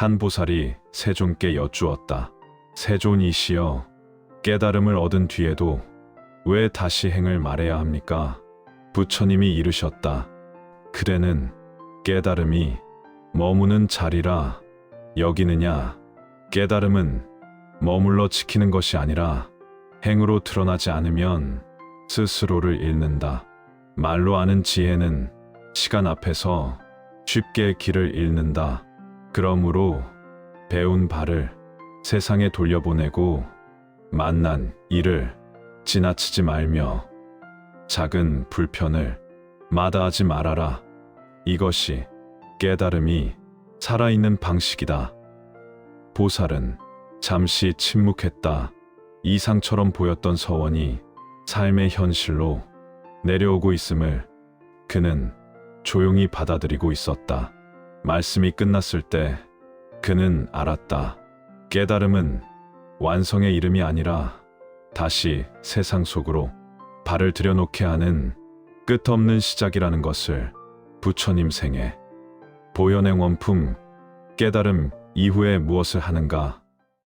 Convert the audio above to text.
한 보살이 세존께 여쭈었다. 세존이시여, 깨달음을 얻은 뒤에도 왜 다시 행을 말해야 합니까? 부처님이 이르셨다. 그대는 깨달음이 머무는 자리라 여기느냐? 깨달음은 머물러 지키는 것이 아니라 행으로 드러나지 않으면 스스로를 잃는다. 말로 아는 지혜는 시간 앞에서 쉽게 길을 잃는다. 그러므로 배운 바를 세상에 돌려보내고 만난 일을 지나치지 말며 작은 불편을 마다하지 말아라. 이것이 깨달음이 살아있는 방식이다. 보살은 잠시 침묵했다. 이상처럼 보였던 서원이 삶의 현실로 내려오고 있음을 그는 조용히 받아들이고 있었다. 말씀이 끝났을 때 그는 알았다. 깨달음은 완성의 이름이 아니라 다시 세상 속으로 발을 들여놓게 하는 끝없는 시작이라는 것을 부처님 생애 보현행 원품 깨달음 이후에 무엇을 하는가